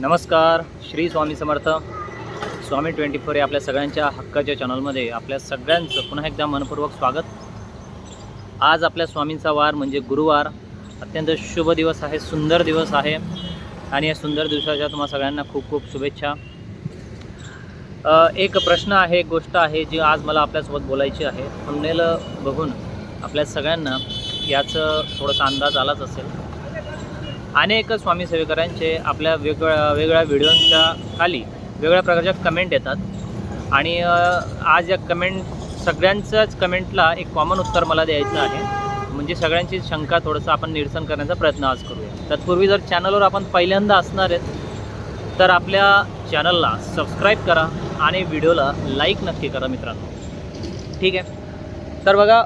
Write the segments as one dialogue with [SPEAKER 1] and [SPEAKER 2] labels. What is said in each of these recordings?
[SPEAKER 1] नमस्कार Shri Swami Samarth. Swami twenty four या आपल्या सगळ्यांच्या हक्काच्या चॅनलमध्ये आपल्या सगळ्यांचं पुन्हा एकदा मनपूर्वक स्वागत. आज आपल्या स्वामींचा वार म्हणजे गुरुवार. अत्यंत शुभ दिवस आहे सुंदर दिवस आहे. आणि या सुंदर दिवसाच्या तुम्हा सगळ्यांना खूप खूप शुभेच्छा. एक प्रश्न आहे एक गोष्ट आहे जी आज मला आपल्यासोबत बोलायची आहे. थंबनेल बघून आपल्या सगळ्यांना याचं थोडासा अंदाज आलाच असेल. अनेक स्वामी सेवेकरांचे आपल्या वेगवेगळ्या वेगळ्या व्हिडिओंच्या खाली वेगळ्या प्रकारच्या कमेंट येतात. आणि आज या कमेंट सगळ्यांच्याच कमेंटला एक कॉमन उत्तर मला द्यायचं आहे. म्हणजे सगळ्यांची शंका थोडंसं आपण निरसन करण्याचा प्रयत्न आज करूया. तत्पूर्वी जर चॅनलवर आपण पहिल्यांदा असणार आहेत तर आपल्या चॅनलला सबस्क्राईब करा आणि व्हिडिओला लाईक नक्की करा मित्रांनो. ठीक आहे? तर बघा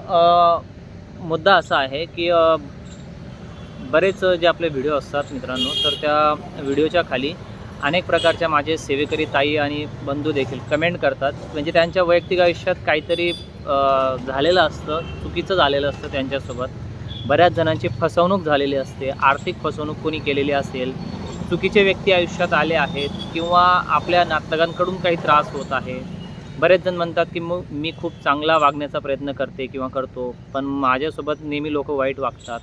[SPEAKER 1] मुद्दा असा आहे की बरेच जे आपले व्हिडिओ असतात मित्रांनो तर त्या व्हिडिओच्या खाली अनेक प्रकारच्या माझे सेवेकरी ताई आणि बंधू देखील कमेंट करतात. म्हणजे त्यांच्या वैयक्तिक आयुष्यात काहीतरी झालेलं असतं चुकीचं झालेलं असतं त्यांच्यासोबत. बऱ्याच जणांची फसवणूक झालेली असते आर्थिक फसवणूक कोणी केलेली असेल चुकीचे व्यक्ती आयुष्यात आले आहेत किंवा आपल्या नातलगांकडून काही त्रास होत आहे. बरेच जण म्हणतात की मग मी खूप चांगला वागण्याचा प्रयत्न करते किंवा करतो पण माझ्यासोबत नेहमी लोक वाईट वागतात.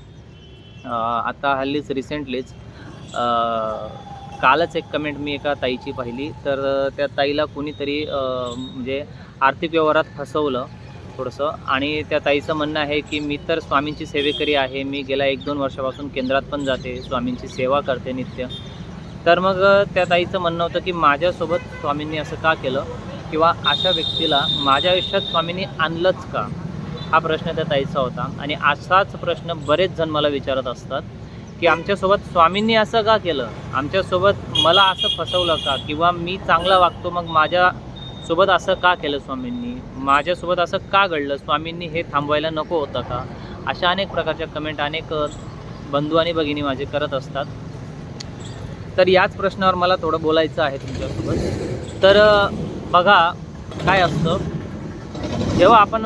[SPEAKER 1] आता हल्लीच रिसेंटलीच कालच एक कमेंट मी एका ताईची पाहिली. तर त्या ताईला कोणीतरी म्हणजे आर्थिक व्यवहारात फसवलं थोडंसं. आणि त्या ताईचं म्हणणं आहे की मी तर स्वामींची सेवेकरी आहे. मी गेल्या एक दोन वर्षापासून केंद्रात पण जाते. स्वामींची सेवा करते नित्य. तर मग त्या ताईचं म्हणणं होतं की माझ्यासोबत स्वामींनी असं का केलं? किंवा अशा व्यक्तीला माझ्या आयुष्यात स्वामींनी आणलंच का? हा प्रश्न त्या ताईचा होता. आणि असाच प्रश्न बरेच जण मला विचारत असतात की आमच्यासोबत स्वामींनी असं का केलं? आमच्यासोबत मला असं फसवलं का? किंवा मी चांगला वागतो मग माझ्यासोबत असं का केलं स्वामींनी? माझ्यासोबत असं का घडलं? स्वामींनी हे थांबवायला नको होतं का? अशा अनेक प्रकारच्या कमेंट अनेक बंधू आणि भगिनी माझे करत असतात. तर याच प्रश्नावर मला थोडं बोलायचं आहे तुमच्यासोबत. तर बघा काय असतं? जेव्हा आपण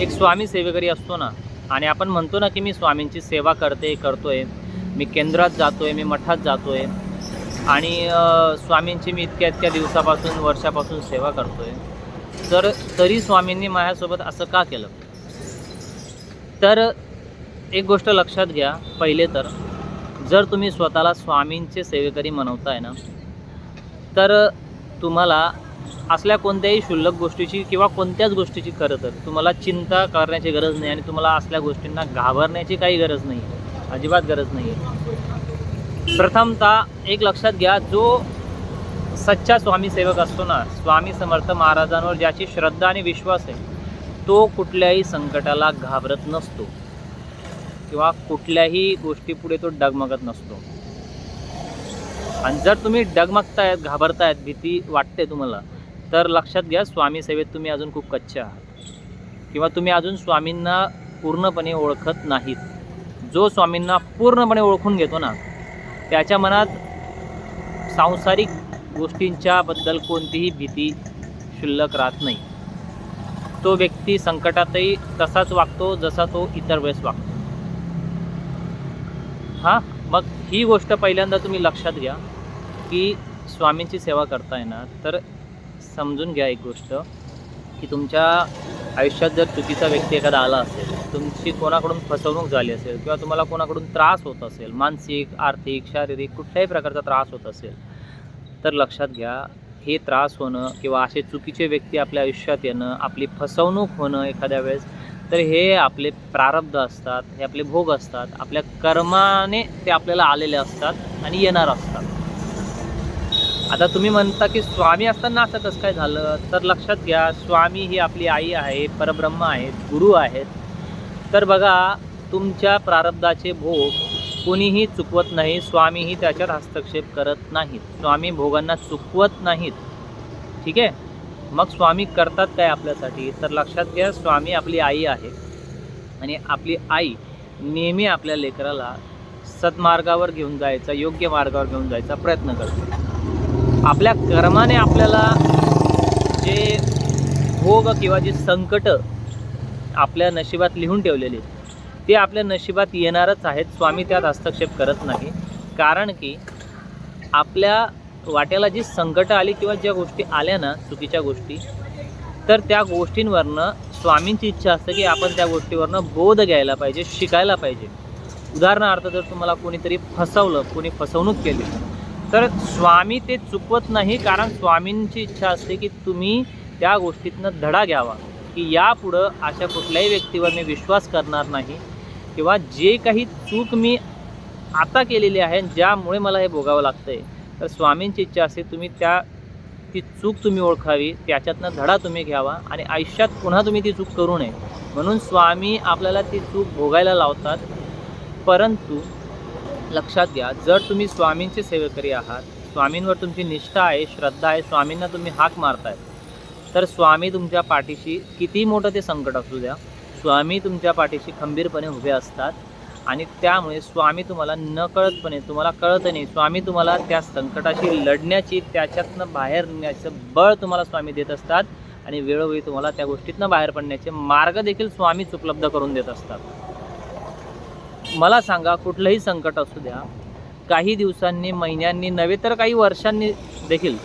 [SPEAKER 1] एक स्वामी सेवेकरी असतो ना आणि आपण म्हणतो ना की मी स्वामींची सेवा करते करतोय. मी केंद्रात जातोय मी मठात जातोय. आणि स्वामींची मी इतक्या इतक्या दिवसापासून वर्षापासून सेवा करतोय. तर तरी स्वामींनी माझ्यासोबत असं का केलं? तर एक गोष्ट लक्षात घ्या पहिले तर जर तुम्ही स्वतःला स्वामींचे सेवेकरी म्हणवताय ना तर तुम्हाला असल्या कोणत्याही क्षुल्लक गोष्टीची किंवा कोणत्याच गोष्टीची खरं तर. तुम्हाला चिंता करण्याची गरज नाही आणि तुम्हाला असल्या गोष्टींना घाबरण्याची काही गरज नाही अजिबात गरज नाही आहे. प्रथमतः एक लक्षात घ्या जो सच्चा स्वामी सेवक असतो ना स्वामी समर्थ महाराजांवर ज्याची श्रद्धा आणि विश्वास आहे तो कुठल्याही संकटाला घाबरत नसतो किंवा कुठल्याही गोष्टीपुढे तो डगमगत नसतो. आणि जर तुम्ही डगमगतायत घाबरतायत भीती वाटते तुम्हाला तर लक्षात घ्या स्वामी सेवेत तुम्ही अजून खूप कच्चे आहात. किंवा तुम्ही अजून स्वामींना पूर्णपणे ओळखत नाहीत. जो स्वामींना पूर्णपणे ओळखून घेतो ना त्याच्या मनात सांसारिक गोष्टींच्याबद्दल कोणतीही भीती शिल्लक राहत नाही. तो व्यक्ती संकटातही तसाच वागतो जसा तो इतर वेळेस वागतो. हां? मग ही गोष्ट पहिल्यांदा तुम्ही लक्षात घ्या की स्वामींची सेवा करताय ना तर समजून घ्या एक गोष्ट की तुमच्या आयुष्यात जर चुकीचा व्यक्ती एखादा आला असेल तुमची कोणाकडून फसवणूक झाली असेल किंवा तुम्हाला कोणाकडून त्रास होत असेल मानसिक आर्थिक शारीरिक कुठल्याही प्रकारचा त्रास होत असेल तर लक्षात घ्या हे त्रास होणं किंवा असे चुकीचे व्यक्ती आपल्या आयुष्यात येणं आपली फसवणूक होणं एखाद्या वेळेस तर हे आपले प्रारब्ध असतात हे आपले भोग असतात आपल्या कर्माने ते आपल्याला आलेले असतात आणि येणार असतात. आता तुम्ही म्हणता की स्वामी असताना असं कसं काय झालं? तर लक्षात घ्या स्वामी ही आपली आई आहे परब्रह्म आहेत गुरु आहेत. तर बघा तुमच्या प्रारब्धाचे भोग कोणीही चुकवत नाही स्वामीही त्याच्यात हस्तक्षेप करत नाहीत. स्वामी भोगांना चुकवत नाहीत. ठीक आहे? मग स्वामी करतात काय आपल्यासाठी? तर लक्षात घ्या स्वामी आपली आई आहे. आणि आपली आई नेहमी आपल्या लेकराला सद्मार्गावर घेऊन जायचा योग्य मार्गावर घेऊन जायचा प्रयत्न करते. आपल्या कर्माने आपल्याला जे भोग किंवा जे संकट आपल्या नशिबात लिहून ठेवलेले ते आपल्या नशिबात येणारच आहेत. स्वामी त्यात हस्तक्षेप करत नाही. कारण की आपल्या वाट्याला जी संकटं आली किंवा ज्या गोष्टी आल्या ना चुकीच्या गोष्टी तर त्या गोष्टींवरनं स्वामींची इच्छा असते की आपण त्या गोष्टीवरनं बोध घ्यायला पाहिजे शिकायला पाहिजे. उदाहरणार्थ जर तुम्हाला कोणीतरी फसवलं कोणी फसवणूक केली तर स्वामी ते चुकवत नाही कारण स्वामींची इच्छा असते की तुम्ही त्या गोष्टीतनं धडा घ्यावा की यापुढं अशा कुठल्याही व्यक्तीवर मी विश्वास करणार नाही किंवा जे काही चूक मी आता केलेली आहे ज्यामुळे मला हे भोगावं लागतं आहे तर स्वामींची इच्छा असते तुम्ही त्या ती चूक तुम्ही ओळखावी त्याच्यातनं धडा तुम्ही घ्यावा आणि आयुष्यात पुन्हा तुम्ही ती चूक करू नये. म्हणून स्वामी आपल्याला ती चूक भोगायला लावतात परंतु लक्षात घ्या जर तुम्ही स्वामींचे सेवेकरी आहात स्वामींवर तुमची निष्ठा आहे श्रद्धा आहे स्वामींना तुम्ही हाक मारताय तर स्वामी तुमच्या पाठीशी किती मोठं ते संकट असू द्या. स्वामी तुमच्या पाठीशी खंबीरपणे उभे असतात आणि त्यामुळे स्वामी तुम्हाला न कळतपणे तुम्हाला कळत नाही. स्वामी तुम्हाला त्या संकटाशी लढण्याची त्याच्यातनं बाहेर निघण्याचं बळ तुम्हाला स्वामी देत असतात आणि वेळोवेळी तुम्हाला त्या गोष्टीतनं बाहेर पडण्याचे मार्ग देखील स्वामीच उपलब्ध करून देत असतात. मला सांगा कुठलंही संकट असू द्या काही दिवसांनी महिन्यांनी नव्हे तर काही वर्षांनी देखील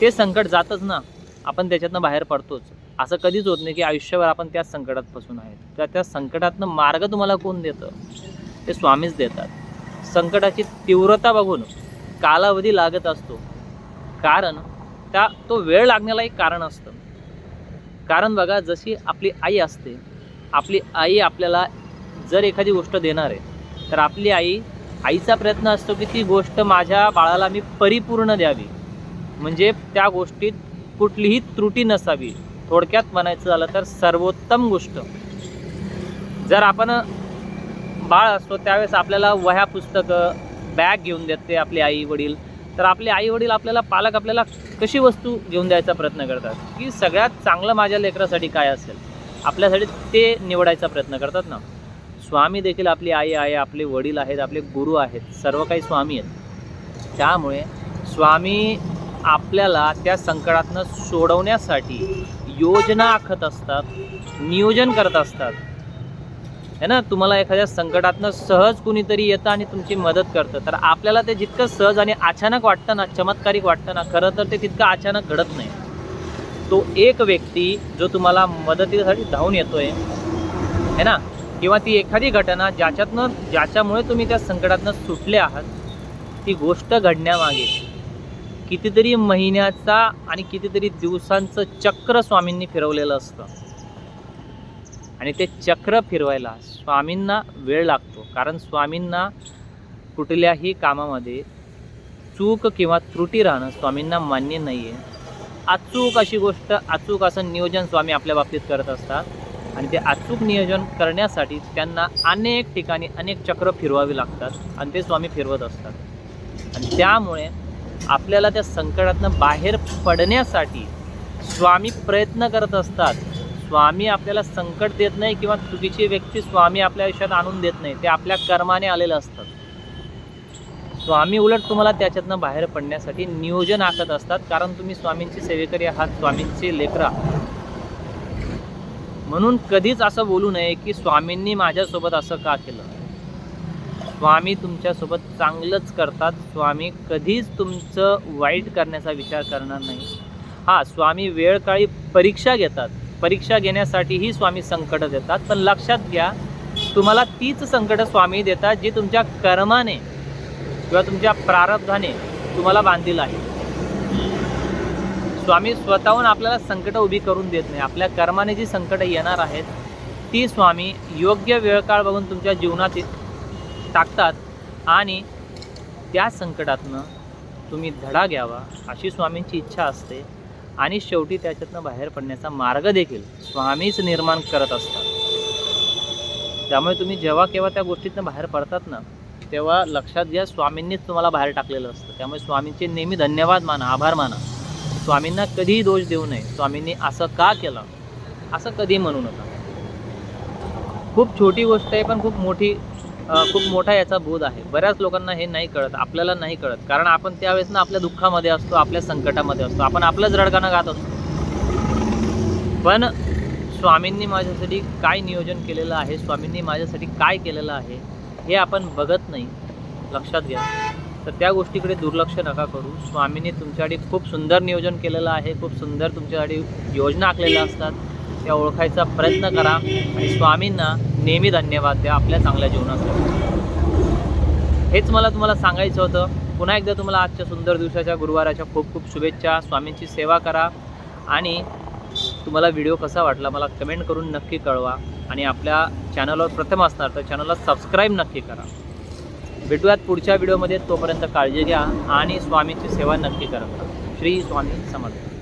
[SPEAKER 1] ते संकट जातच ना. आपण त्याच्यातनं बाहेर पडतोच. असं कधीच होत नाही की आयुष्यभर आपण त्याच संकटात फसून आहेत. तर त्या संकटातनं मार्ग तुम्हाला कोण देतं? ते स्वामीच देतात. संकटाची तीव्रता बघून कालावधी लागत असतो. कारण त्या तो वेळ लागण्याला एक कारण असतं. कारण बघा जशी आपली आई असते आपली आई आपल्याला जर एखादी गोष्ट देणार आहे तर आपली आई आईचा प्रयत्न असतो की ती गोष्ट माझ्या बाळाला मी परिपूर्ण द्यावी. म्हणजे त्या गोष्टीत कुठलीही त्रुटी नसावी. थोडक्यात म्हणायचं झालं तर सर्वोत्तम गोष्ट. जर आपण बाळ असतो त्यावेळेस आपल्याला वह्या पुस्तकं बॅग घेऊन देते आपले आई वडील. तर आपले आई वडील आपल्याला पालक आपल्याला कशी वस्तू घेऊन द्यायचा प्रयत्न करतात? की सगळ्यात चांगलं माझ्या लेकरासाठी काय असेल? आपल्यासाठी ते निवडायचा प्रयत्न करतात ना? स्वामी देखील आपली आई आहे आपले वडील आहेत आपले गुरु आहेत सर्व काही स्वामी आहेत. त्यामुळे स्वामी आपल्याला त्या संकटातनं सोडवण्यासाठी योजना आखत असतात नियोजन करत असतात. है ना? तुम्हाला एखाद्या संकटातनं सहज कुणीतरी येतं आणि तुमची मदत करतं. तर आपल्याला ते जितकं सहज आणि अचानक वाटतं ना चमत्कारिक वाटतं ना खरं तर ते तितकं अचानक घडत नाही. तो एक व्यक्ती जो तुम्हाला मदतीसाठी धावून येतोय है ना? किंवा ती एखादी घटना ज्याच्यातनं ज्याच्यामुळे तुम्ही त्या संकटातनं सुटले आहात ती गोष्ट घडण्यामागे. कितीतरी महिन्याचा आणि कितीतरी दिवसांचं चक्र स्वामींनी फिरवलेलं असतं. आणि ते चक्र फिरवायला स्वामींना वेळ लागतो. कारण स्वामींना कुठल्याही कामामध्ये चूक किंवा त्रुटी राहणं स्वामींना मान्य नाही आहे अचूक अशी गोष्ट अचूक असं नियोजन स्वामी आपल्या बाबतीत करत असतात. आणि ते अचूक नियोजन करण्यासाठी त्यांना अनेक ठिकाणी अनेक चक्र फिरवावी लागतात आणि ते स्वामी फिरवत असतात. आणि त्यामुळे आपल्याला त्या संकटातनं बाहेर पडण्यासाठी स्वामी प्रयत्न करत असतात. स्वामी आपल्याला संकट देत नाही किंवा चुकीची व्यक्ती स्वामी आपल्या आयुष्यात आणून देत नाही ते आपल्या कर्माने आलेलं असतात. स्वामी उलट तुम्हाला त्याच्यातनं बाहेर पडण्यासाठी नियोजन आखत असतात. कारण तुम्ही स्वामींची सेवेकरी आहात स्वामींची लेकरा म्हणून कधीच असं बोलू नये की स्वामींनी माझ्यासोबत असं का केलं. स्वामी तुमच्यासोबत चांगलंच करतात. स्वामी कधीच तुमचं वाईट करण्याचा विचार करणार नाही. हां स्वामी वेळकाळी परीक्षा घेतात. परीक्षा घेण्यासाठीही स्वामी संकटं देतात. पण लक्षात घ्या तुम्हाला तीच संकटं स्वामी देतात जी तुमच्या कर्माने किंवा तुमच्या प्रारब्धाने तुम्हाला बांधील आहे स्वामी स्वतःहून आपल्याला संकटं उभी करून देत नाही. आपल्या कर्माने जी संकटं येणार आहेत ती स्वामी योग्य वेळ काळ बघून तुमच्या जीवनात टाकतात आणि त्या संकटातनं तुम्ही धडा घ्यावा अशी स्वामींची इच्छा असते आणि शेवटी त्याच्यातनं बाहेर पडण्याचा मार्ग देखील स्वामीच निर्माण करत असतात. त्यामुळे तुम्ही जेव्हा केव्हा त्या गोष्टीतनं बाहेर पडतात ना तेव्हा लक्षात घ्या स्वामींनीच तुम्हाला बाहेर टाकलेलं असतं. त्यामुळे स्वामींचे नेहमी धन्यवाद माना आभार माना. स्वामींना कधीही दोष देऊ नये. स्वामींनी असं का केलं? असं कधी म्हणू नका. खूप छोटी गोष्ट आहे पण खूप मोठी खूप मोठा याचा बोध आहे. बऱ्याच लोकांना हे नाही कळत आपल्याला नाही कळत. कारण आपण त्यावेळेस ना आपल्या दुःखामध्ये असतो आपल्या संकटामध्ये असतो. आपण आपलंच रडगाणं गात असतो. पण स्वामींनी माझ्यासाठी काय नियोजन केलेलं आहे स्वामींनी माझ्यासाठी काय केलेलं आहे हे आपण बघत नाही. लक्षात घ्या. तर त्या गोष्टीकडे दुर्लक्ष नका करू. स्वामींनी तुमच्यासाठी खूप सुंदर नियोजन केलेलं आहे. खूप सुंदर तुमच्यासाठी योजना आखलेल्या असतात. त्या ओळखायचा प्रयत्न करा आणि स्वामींना नेहमी धन्यवाद द्या आपल्या चांगल्या जीवनासाठी. हेच मला तुम्हाला सांगायचं होतं. पुन्हा एकदा तुम्हाला आजच्या सुंदर दिवसाच्या गुरुवाराच्या खूप खूप शुभेच्छा. स्वामींची सेवा करा आणि तुम्हाला व्हिडिओ कसा वाटला मला कमेंट करून नक्की कळवा. आणि आपल्या चॅनलवर प्रथम असणार तर चॅनलला सबस्क्राईब नक्की करा. भेटूयात पुढच्या व्हिडिओमध्ये. तोपर्यंत काळजी घ्या आणि स्वामींची सेवा नक्की करा. श्री स्वामी समर्थ.